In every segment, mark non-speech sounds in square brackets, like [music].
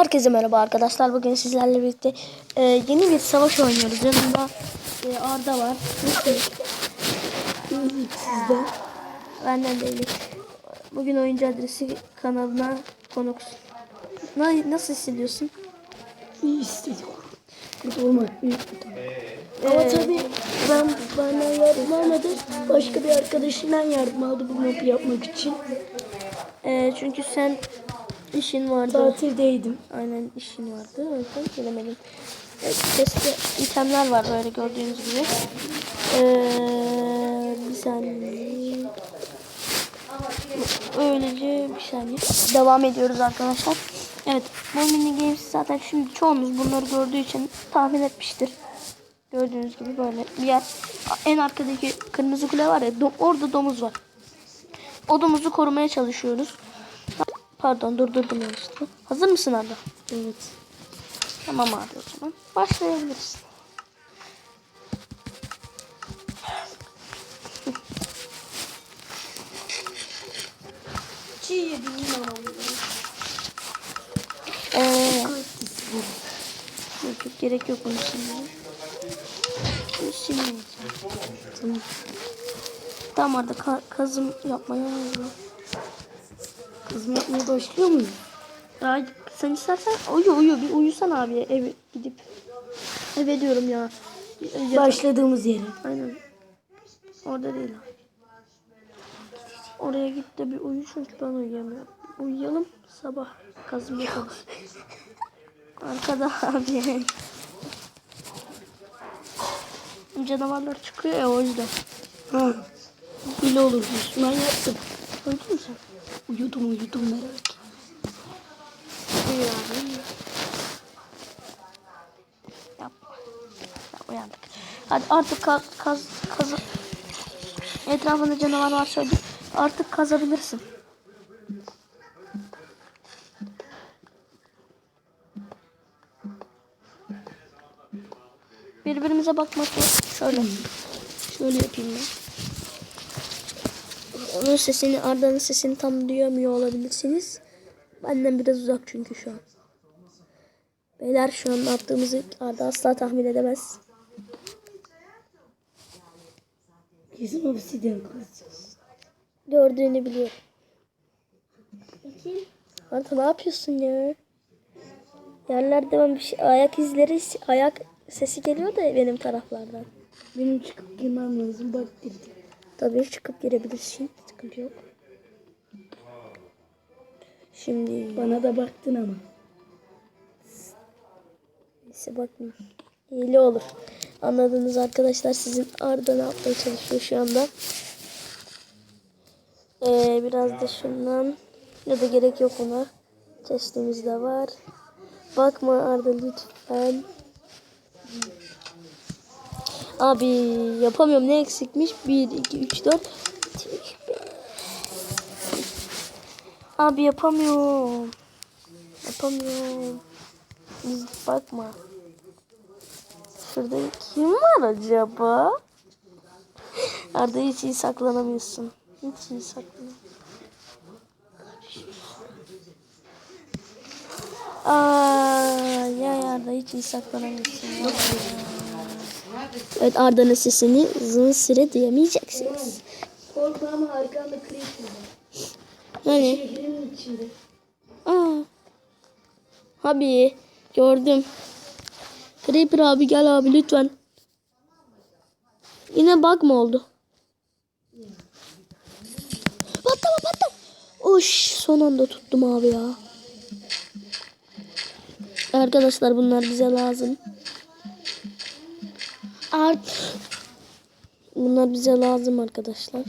Herkese merhaba arkadaşlar. Bugün sizlerle birlikte e, yeni bir savaş oynuyoruz. Yanımda e, Arda var. Sizden. Benden değilim. Bugün oyuncu adresi kanalına konuksun. Na, nasıl hissediyorsun? İyi istedik. Burada olmak büyük bir tabii. Ama tabii ben bana yardım almadı. Başka bir arkadaşından yardım aldı bu map'i yapmak için. E, çünkü sen işin vardı. Tatildeydim. Aynen işin vardı. O yüzden gelemedim. Evet, chest'te itemler var böyle gördüğünüz gibi. Ee, bir saniye. Öylece bir saniye. Devam ediyoruz arkadaşlar. Evet bu mini games zaten şimdi çoğunuz bunları gördüğü için tahmin etmiştir. Gördüğünüz gibi böyle bir yer. En arkadaki kırmızı kule var ya do- orada domuz var. O domuzu korumaya çalışıyoruz. Pardon durdurdum yanlışlıkla. Hazır mısın Arda? Evet. Tamam abi o zaman. Başlayabiliriz. Çiğ yedim Ee, yok, yok, gerek yok bunu şimdi. Bunu silmeyeceğim. Tamam. Tamam Arda ka- kazım yapmaya hazır. Yapmaya başlıyor muyum? Ya sen istersen uyu uyu bir uyusan abi eve gidip. Eve diyorum ya. Yatak- Başladığımız yere. Aynen. Orada değil. Oraya git de bir uyu çünkü ben uyuyamıyorum. Uyuyalım sabah kazım yapalım. Arkada abi. Canavarlar çıkıyor ya o yüzden. Ha. Bile olur. Ben yaptım. Uyudun mu sen? Uyudum uyudum merak. Uyu abi. Yapma. Ya, uyandık. Hadi artık ka kaz kaz Etrafında canavar var söyle. Artık kazabilirsin. Birbirimize bakmak yok. Şöyle. Şöyle yapayım ben. Onun sesini, Arda'nın sesini tam duyamıyor olabilirsiniz. Benden biraz uzak çünkü şu an. Beyler şu an ne yaptığımızı Arda asla tahmin edemez. Kesin obsidyen kazacağız. Gördüğünü biliyorum. Arda ne yapıyorsun ya? Yerlerde ben bir şey, ayak izleri, ayak sesi geliyor da benim taraflardan. Benim çıkıp girmem lazım. Bak dedim. Tabii çıkıp girebilirsin. Sıkıntı yok. Şimdi Bana da baktın ama. Neyse bakmayayım. İyili olur. Anladınız arkadaşlar. Sizin Arda ne yapmaya çalışıyor şu anda. Ee, biraz da şundan. Ya da gerek yok ona. Testimiz de var. Bakma Arda lütfen. Abi yapamıyorum. Ne eksikmiş? 1, 2, 3, 4. Abi yapamıyorum. Yapamıyorum. Bakma. Şurada kim var acaba? Arda hiç iyi saklanamıyorsun. Hiç iyi saklanamıyorsun. Aa, ya Arda hiç iyi saklanamıyorsun. Evet Arda'nın sesini uzun süre duyamayacaksınız. Korkma ama arkanda creeper var. Hani? Şehrin içinde. Aa. Abi gördüm. Creeper abi gel abi lütfen. Yine bug mı oldu? Patlama patlama. Oş son anda tuttum abi ya. Arkadaşlar bunlar bize lazım. Art. Bunlar bize lazım arkadaşlar.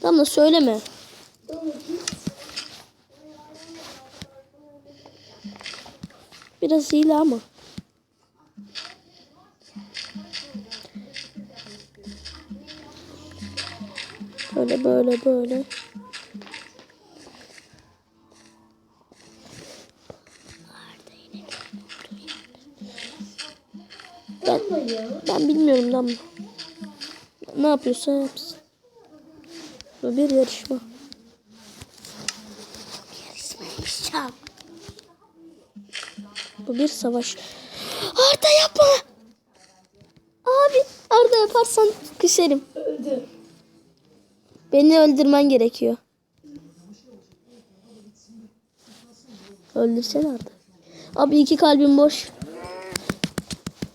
Tamam da söyleme. Biraz hile ama. Böyle böyle böyle. Ben, ben bilmiyorum Damla. Ne yapıyorsa yapsın. Bu bir yarışma. Bu bir savaş. Arda yapma. Abi Arda yaparsan küserim. Öldü. Beni öldürmen gerekiyor. Öldürsene Arda. Abi iki kalbim boş.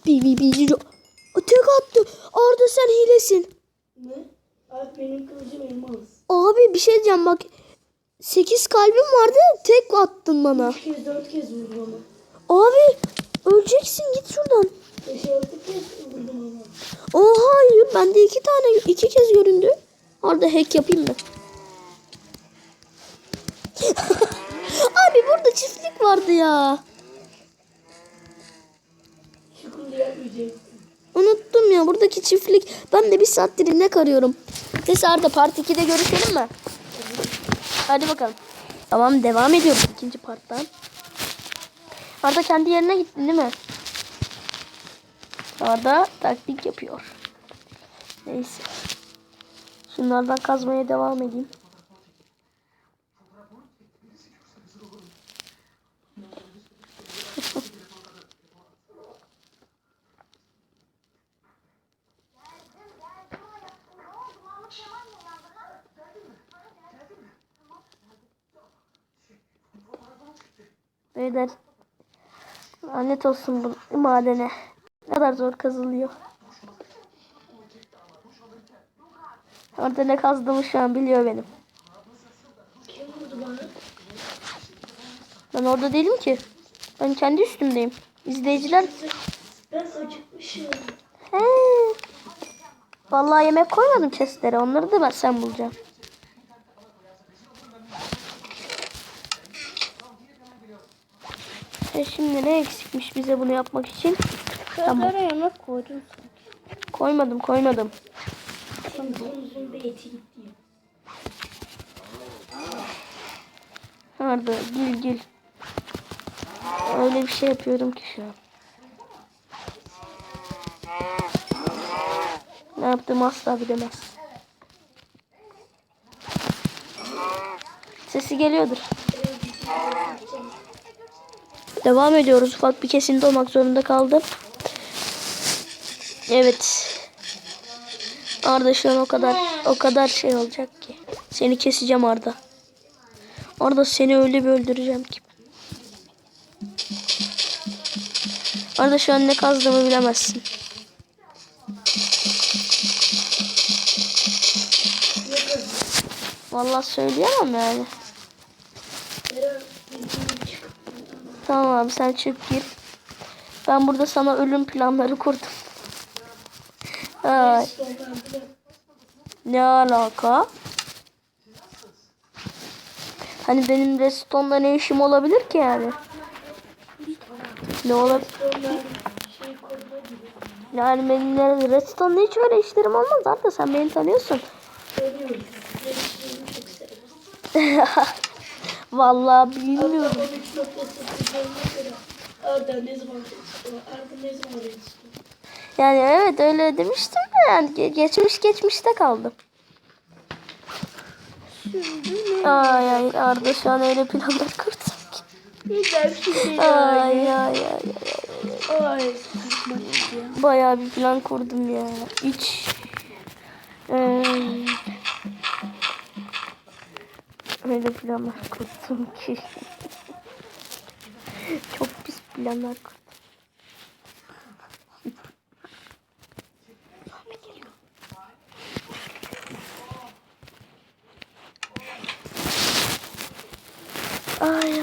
Bi bi bi bi. Tek attı. Arda sen hilesin. Ne? Abi benim kılıcım elmas. Abi bir şey diyeceğim bak. 8 kalbim vardı tek attın bana. Üç kez dört kez vurdum ama. Abi öleceksin git şuradan. Beş altı kez vurdum ama. Oha hayır bende iki tane iki kez göründü. Orada hack yapayım mı? [laughs] Abi burada çiftlik vardı ya. Unuttum ya buradaki çiftlik. Ben de bir saattir ne arıyorum. Neyse Arda part 2'de görüşelim mi? Hadi bakalım. Tamam devam ediyoruz ikinci parttan. Arda kendi yerine gittin değil mi? Arda taktik yapıyor. Neyse. Şunlardan kazmaya devam edeyim. Beyler lanet olsun bu madene. Ne kadar zor kazılıyor. Orada ne kazdığımı şu an biliyor benim. Ben orada değilim ki. Ben kendi üstümdeyim. İzleyiciler Ben acıkmışım. He. Vallahi yemek koymadım chestlere. Onları da ben sen bulacağım. E şimdi ne eksikmiş bize bunu yapmak için? Tamam. yemek koydum. Koymadım koymadım. Arda gül gül. Öyle bir şey yapıyorum ki şu an. Ne yaptığımı asla bilemez. Sesi geliyordur. Devam ediyoruz. Ufak bir kesinti olmak zorunda kaldım. Evet. Arda şu an o kadar o kadar şey olacak ki. Seni keseceğim Arda. Arda seni öyle bir öldüreceğim ki. Arda şu an ne kazdığımı bilemezsin. Vallahi söyleyemem yani. Tamam abi sen çık gir. Ben burada sana ölüm planları kurdum. Ay, ne alaka? Hani benim restonda ne işim olabilir ki yani? Ne olabilir? Yani benim ne- restonda hiç öyle işlerim olmaz. Zaten sen beni tanıyorsun. [laughs] Vallahi bilmiyorum. Hatta 13.0 göre Arda ne zaman istiyor? Arda ne zaman istiyor? Yani evet öyle demiştim de yani ge- geçmiş geçmişte kaldım. Ay ay Arda şu an öyle planlar bir şey Ay ay ay ay. Ay. Bayağı bir plan kurdum ya. Hiç eee, öyle planlar kurdum ki. [laughs] Çok pis planlar kurdum. Ay.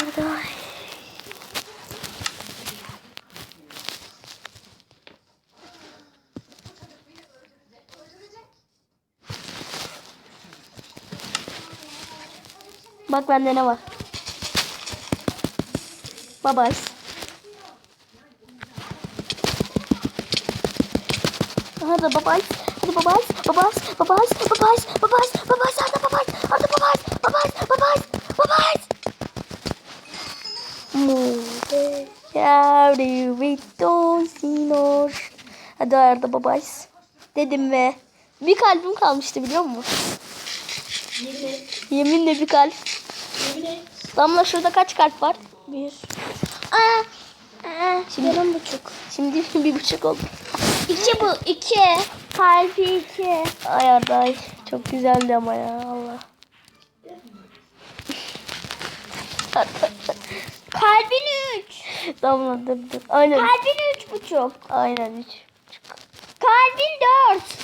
Bak bende ne var. Bye bye. Hadi bye. Hadi. Bye bye. Bye bye. Bye bye. Hadi bye. Hadi. Bye bye. Bye bye. Muhteşem bir sinor. Hadi Arda bye bye. Dedim ve bir kalbim kalmıştı biliyor musun? Yemin Yeminle bir kalp. Damla şurada kaç kalp var? Bir. Aa, aa, Şimdi- yarım buçuk. Şimdi [laughs] bir buçuk oldu. İki bu. iki. Kalbi iki. Ay Arday. Çok güzeldi ama ya Allah. [laughs] Kalbin üç. Damla dur dur. Aynen. Kalbin üç buçuk. Aynen üç. Kalbin dört.